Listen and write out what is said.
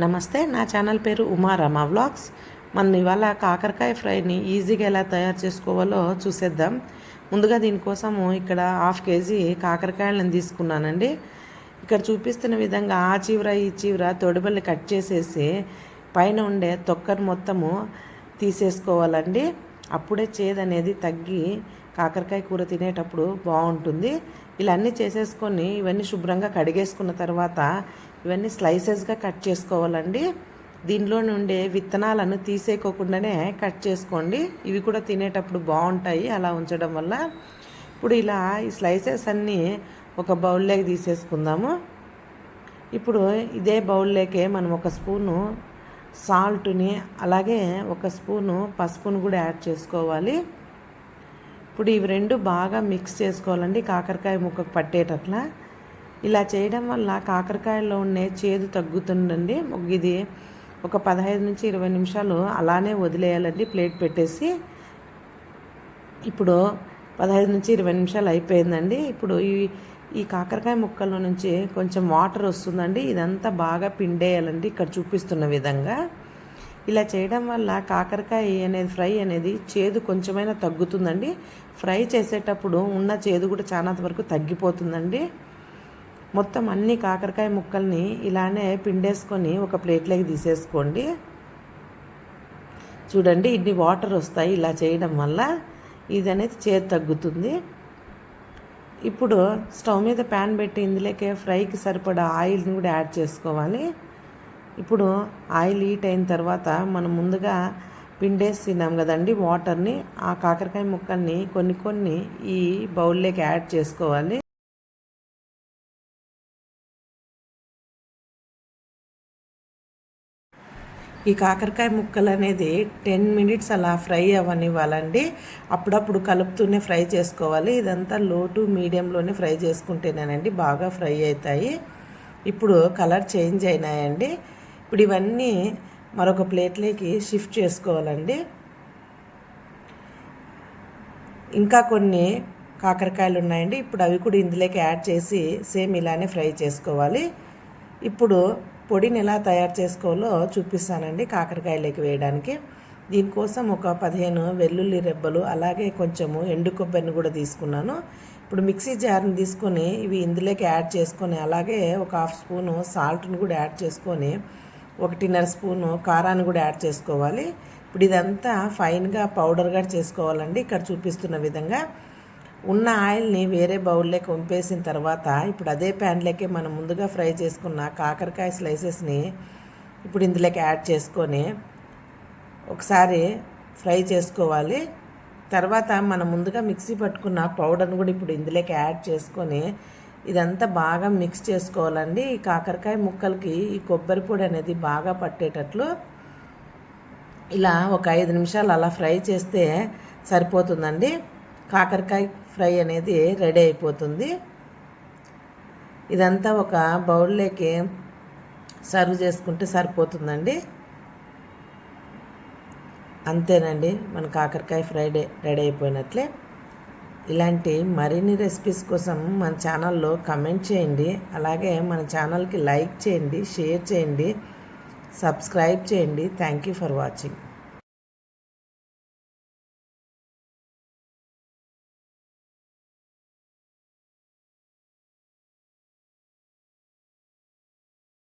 నమస్తే నా ఛానల్ పేరు ఉమారమ వ్లాగ్స్. మనం ఇవాళ కాకరకాయ ఫ్రైని ఈజీగా ఎలా తయారు చేసుకోవాలో చూసేద్దాం. ముందుగా దీనికోసము ఇక్కడ హాఫ్ కేజీ కాకరకాయలను తీసుకున్నానండి. ఇక్కడ చూపిస్తున్న విధంగా ఆ చీవర ఈ చీవర తొడిబల్లి కట్ చేసేసి పైన ఉండే తొక్కను మొత్తము తీసేసుకోవాలండి. అప్పుడే చేదు అనేది తగ్గి కాకరకాయ కూర తినేటప్పుడు బాగుంటుంది. ఇలా అన్నీ చేసేసుకొని ఇవన్నీ శుభ్రంగా కడిగేసుకున్న తర్వాత ఇవన్నీ స్లైసెస్గా కట్ చేసుకోవాలండి. దీనిలో నుండే విత్తనాలను తీసేయకోకుండానే కట్ చేసుకోండి. ఇవి కూడా తినేటప్పుడు బాగుంటాయి. అలా ఉంచడం వల్ల ఇప్పుడు ఇలా ఈ స్లైసెస్ అన్నీ ఒక బౌల్లోకి తీసేసుకుందాము. ఇప్పుడు ఇదే బౌల్లోకే మనం ఒక స్పూను సాల్ట్ని అలాగే ఒక స్పూను పసుపును కూడా యాడ్ చేసుకోవాలి. ఇప్పుడు ఇవి రెండు బాగా మిక్స్ చేసుకోవాలండి. కాకరకాయ ముక్కకు పట్టేటట్లా. ఇలా చేయడం వల్ల కాకరకాయలో ఉండే చేదు తగ్గుతుందండి. ఇది ఒక పదహైదు నుంచి ఇరవై నిమిషాలు అలానే వదిలేయాలండి ప్లేట్ పెట్టేసి. ఇప్పుడు పదహైదు నుంచి ఇరవై నిమిషాలు అయిపోయిందండి. ఇప్పుడు ఈ ఈ కాకరకాయ ముక్కల నుంచి కొంచెం వాటర్ వస్తుందండి. ఇదంతా బాగా పిండేయాలండి. ఇక్కడ చూపిస్తున్న విధంగా. ఇలా చేయడం వల్ల కాకరకాయ అనేది ఫ్రై అనేది చేదు కొంచెమైనా తగ్గుతుందండి. ఫ్రై చేసేటప్పుడు ఉన్న చేదు కూడా చాలా వరకు తగ్గిపోతుందండి. మొత్తం అన్ని కాకరకాయ ముక్కల్ని ఇలానే పిండేసుకొని ఒక ప్లేట్లోకి తీసేసుకోండి. చూడండి ఇన్ని వాటర్ వస్తాయి ఇలా చేయడం వల్ల ఇది అనేది చేదు తగ్గుతుంది. ఇప్పుడు స్టవ్ మీద ప్యాన్ పెట్టి ఇందులోకే ఫ్రైకి సరిపడా ఆయిల్ని కూడా యాడ్ చేసుకోవాలి. ఇప్పుడు ఆయిల్ హీట్ అయిన తర్వాత మనం ముందుగా పిండేసినాం తిన్నాం కదండి వాటర్ని ఆ కాకరకాయ ముక్కల్ని కొన్ని కొన్ని ఈ బౌల్లోకి యాడ్ చేసుకోవాలి. ఈ కాకరకాయ ముక్కలు అనేది టెన్ మినిట్స్ అలా ఫ్రై అవ్వనివ్వాలండి. అప్పుడప్పుడు కలుపుతూనే ఫ్రై చేసుకోవాలి. ఇదంతా లో టు మీడియంలోనే ఫ్రై చేసుకుంటేనేనండి బాగా ఫ్రై అవుతాయి ఇప్పుడు కలర్ చేంజ్ అయినాయండి. ఇప్పుడు ఇవన్నీ మరొక ప్లేట్లోకి షిఫ్ట్ చేసుకోవాలండి. ఇంకా కొన్ని కాకరకాయలు ఉన్నాయండి. ఇప్పుడు అవి కూడా ఇందులోకి యాడ్ చేసి సేమ్ ఇలానే ఫ్రై చేసుకోవాలి. ఇప్పుడు పొడిని ఎలా తయారు చేసుకోవాలో చూపిస్తానండి కాకరకాయలోకి వేయడానికి. దీనికోసం ఒక పదిహేను వెల్లుల్లి రెబ్బలు అలాగే కొంచెము ఎండు కొబ్బరిని కూడా తీసుకున్నాను. ఇప్పుడు మిక్సీ జార్ని తీసుకొని ఇవి ఇందులోకి యాడ్ చేసుకొని అలాగే ఒక హాఫ్ స్పూను సాల్ట్ని కూడా యాడ్ చేసుకొని ఒకటిన్నర స్పూను కారాన్ని కూడా యాడ్ చేసుకోవాలి. ఇప్పుడు ఇదంతా ఫైన్గా పౌడర్గా చేసుకోవాలండి. ఇక్కడ చూపిస్తున్న విధంగా ఉన్న ఆయిల్ని వేరే బౌల్లోకి వంపేసిన తర్వాత ఇప్పుడు అదే ప్యాన్లోకి మనం ముందుగా ఫ్రై చేసుకున్న కాకరకాయ స్లైసెస్ని ఇప్పుడు ఇందులోకి యాడ్ చేసుకొని ఒకసారి ఫ్రై చేసుకోవాలి. తర్వాత మనం ముందుగా మిక్సీ పట్టుకున్న పౌడర్ని కూడా ఇప్పుడు ఇందులోకి యాడ్ చేసుకొని ఇదంతా బాగా మిక్స్ చేసుకోవాలండి. ఈ కాకరకాయ ముక్కలకి ఈ కొబ్బరి పొడి అనేది బాగా పట్టేటట్లు ఇలా ఒక ఐదు నిమిషాలు అలా ఫ్రై చేస్తే సరిపోతుందండి. కాకరకాయ ఫ్రై అనేది రెడీ అయిపోతుంది. ఇదంతా ఒక బౌల్లోకి సర్వ్ చేసుకుంటే సరిపోతుందండి. అంతేనండి మన కాకరకాయ ఫ్రై రెడీ అయిపోయినట్లే. ఇలాంటి మరిన్ని రెసిపీస్ కోసం మన ఛానల్లో కమెంట్ చేయండి. అలాగే మన ఛానల్కి లైక్ చేయండి షేర్ చేయండి సబ్స్క్రైబ్ చేయండి. Thank you for watching.